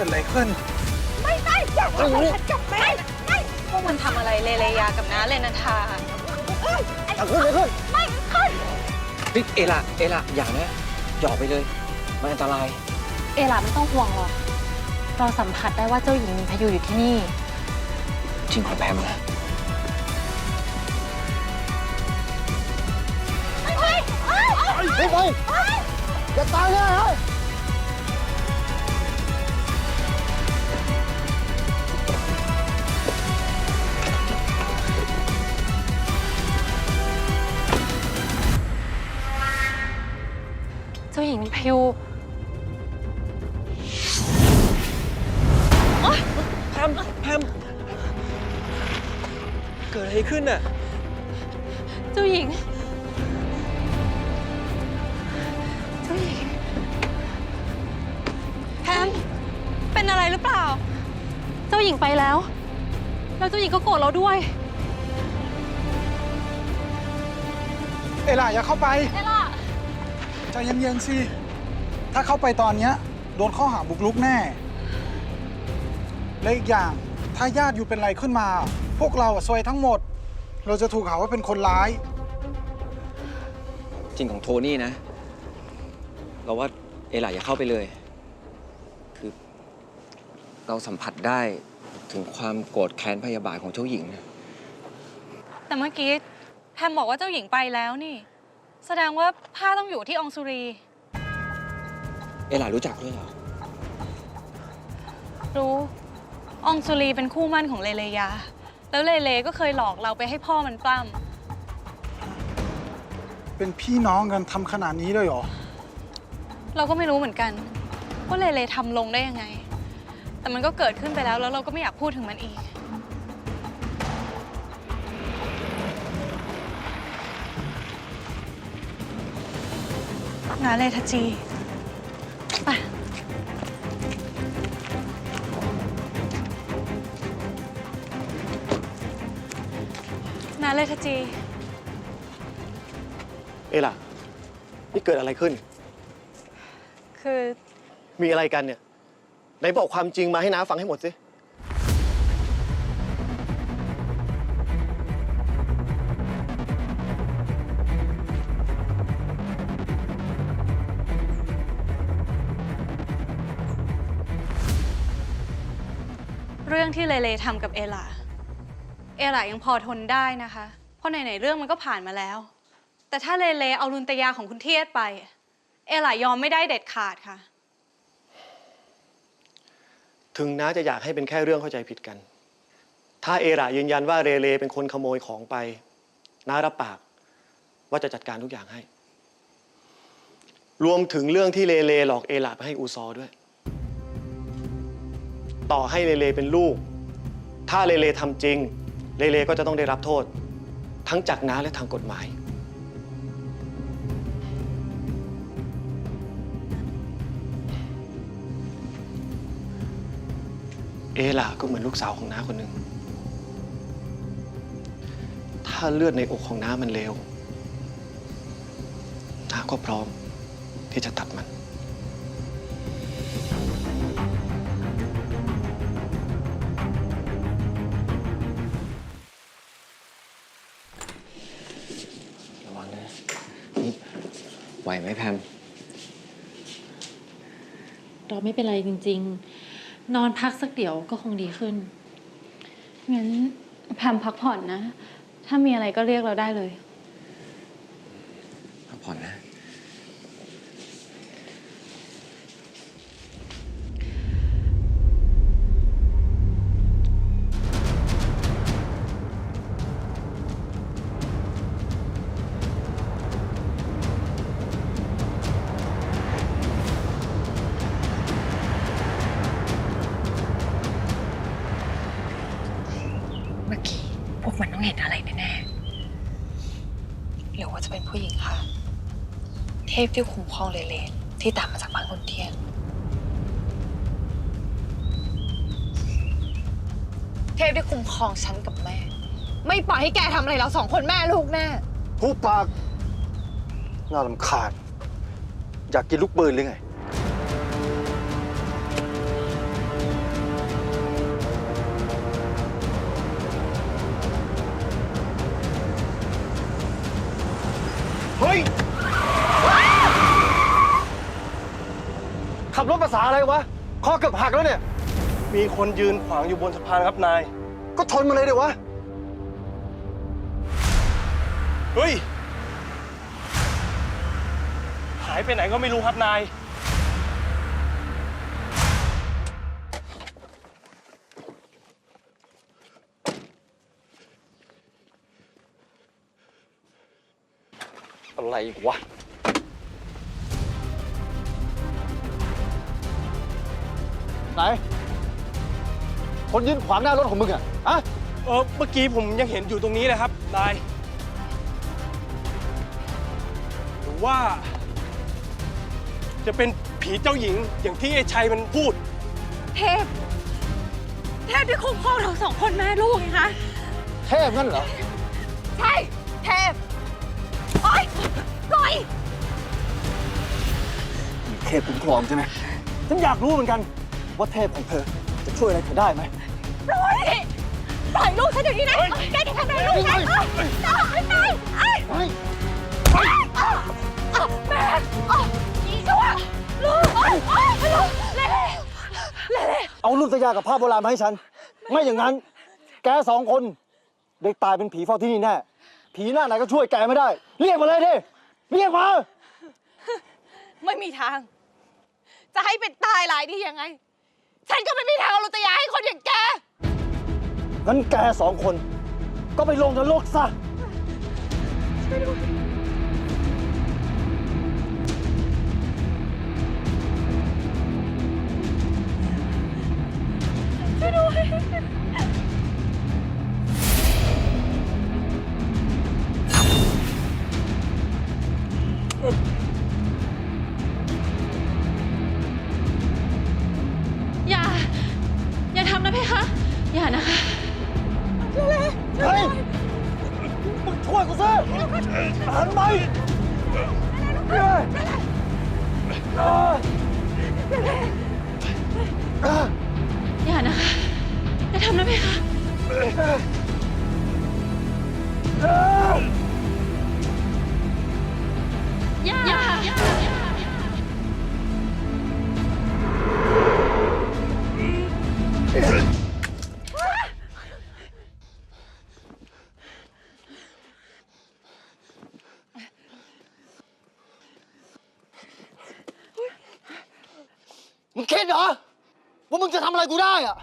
กิดอะไรขึ้น ไม่ไม่อย่าทำอะไรฉันกับแม่ไม่พวกมันทำอะไรเลเลยากับน้าเลนันทาเอาขึ้นเอาขึ้น ไม่ขึ้นนี่เอล่ะเอล่ะอย่านะอย่าออกไปเลย มันอันตราย เอล่าไม่ต้องห่วงหรอกเราสัมผัสได้ว่าเจ้าหญิงมีพายุอยู่ที่นี่ จริงของแพมนะไม่ไม่ไม่ไม่ไปจะตายแน่ฮ อะไรขึ้นน่ะ เจ้าหญิง เจ้าหญิงแพมเป็นอะไรหรือเปล่า เจ้าหญิงไปแล้ว แล้วเจ้าหญิงก็โกรธเราด้วย เอล่าอย่าเข้าไปเอล่าใจเย็นๆสิ ถ้าเข้าไปตอนเนี้ยโดนข้อหาบุกรุกแน่ และอีกอย่างถ้าญาติอยู่เป็นไรขึ้นมา พวกเราอะซวยทั้งหมด เราจะถูกหาว่าเป็นคนร้าย จริงของโทนี่นะ เราว่าเอล่ะอย่าเข้าไปเลย คือ เราสัมผัสได้ถึงความโกรธแค้นพยาบาทของเจ้าหญิงนะแต่เมื่อกี้แพมบอกว่าเจ้าหญิงไปแล้วนี่ แสดงว่าผ้าต้องอยู่ที่องสุรี เอล่ะรู้จักด้วยเหรอ รู้ องสุรีเป็นคู่มั่นของเลเลยา แล้วเลเลก็เคยหลอกเราไปให้พ่อมันปล้เป็นพี่น้องกันทำขนาดนี้เลยเหรอำเราก็ไม่รู้เหมือนกัน ว่าเลเลทำลงได้ยังไง แต่มันก็เกิดขึ้นไปแล้วแล้วเราก็ไม่อยากพูดถึงมันอีก นาเลทจี นาเลทจี เอล่ะ นี่เกิดอะไรขึ้น คือมีอะไรกันเนี่ย ไหนบอกความจริงมาให้น้าฟังให้หมดสิ เรื่องที่เลเลทำกับเอล่า เอล่ายังพอทนได้นะคะ เพราะไหนๆเรื่องมันก็ผ่านมาแล้ว แต่ถ้าเลเลเอาลุนตยาของคุณเทียดไป เอล่ายอมไม่ได้เด็ดขาดค่ะ ถึงน้าจะอยากให้เป็นแค่เรื่องเข้าใจผิดกัน ถ้าเอล่ะยืนยันว่าเรเลเป็นคนขโมยของไป น้ารับปาก ว่าจะจัดการทุกอย่างให้ รวมถึงเรื่องที่เลเลหลอกเอล่ะไปให้อูซอด้วย ต่อให้เลเลเป็นลูก ถ้าเลเลทำจริง เลเลก็จะต้องได้รับโทษ ทั้งจากน้าและทางกฎหมาย เอล่ะก็เหมือนลูกสาวของน้าคนหนึ่ง ถ้าเลือดในอกของน้ามันเลวน้าก็พร้อมที่จะตัดมัน วไหมแพมเราไม่เป็นไรจริง ๆ นอนพักสักเดี๋ยวก็คงดีขึ้น งั้นแพมพักผ่อนนะ ถ้ามีอะไรก็เรียกเราได้เลย พักผ่อนนะ เมื่อกี้ พวกมันต้องเห็นอะไรแน่ๆหรือว่าจะเป็นผู้หญิงค่ะเทพที่คุ้มครองเลเลนที่ตามมาจากบ้านคนเทียน เทพที่คุ้มครองฉันกับแม่ ไม่ปล่อยให้แกทำอะไรเราสองคนแม่ลูกแน่ผู้ปาก น่าลำคาญ อยากกินลูกปืนหรือไง เฮ้ย ขับรถภาษาอะไรวะ คอเกือบหักแล้วเนี่ย มีคนยืนขวางอยู่บนสะพานครับนาย ก็ชนมาเลยเดี๋ยววะ เฮ้ย หายไปไหนก็ไม่รู้ครับนาย อะไรอีกวะ ไหน คนยืนขวางหน้ารถของมึงอะอะเออเมื่อกี้ผมยังเห็นอยู่ตรงนี้เลยครับนายหรือว่า จะเป็นผีเจ้าหญิงอย่างที่ไอ้ชัยมันพูด เทพ เทพที่คุ้มครองเราสองคนแม่ลูกไงคะ เทพงั้นเหรอ ใช่ เทพ เทพคุ้มครองใช่ไหมฉันอยากรู้เหมือนกันว่าเทพของเธอจะช่วยอะไรเธอได้ไหมปล่อยปล่อยลูกฉันเดี๋ยวนี้นะแกจะทำอะไรลูกฉันเอ้ยตายตายเอ้ยเฮ้ยอ้าวอ้าวแม่อ้าวอีชั่วลูกเอ้ยเอ้ยลูกเล่เล่เล่เล่เอารุ่นตยากับผ้าโบราณมาให้ฉัน ไม่อย่างนั้น แกสองคนได้ตายเป็นผีเฝ้าที่นี่แน่ผีหน้าไหนก็ช่วยแกไม่ได้ เรียกมาเลยดิเรียกมา ไม่มีทาง จะให้เป็นตายหลายดียังไง ฉันก็ไม่มีทางเอาลุตยาให้คนอย่างแก งั้นแกสองคน ก็ไปลงนรกซะอย่า อย่าทำนะเพคะ อย่านะคะเฮ้ยมึงช่วยกูสิหันไปเฮ้ยเอ้ยเอ้ยอย่านะคะอย่าทำนะเพคะ มึงคิดเหรอ ว่ามึงจะทำอะไรกูได้อะ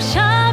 ำ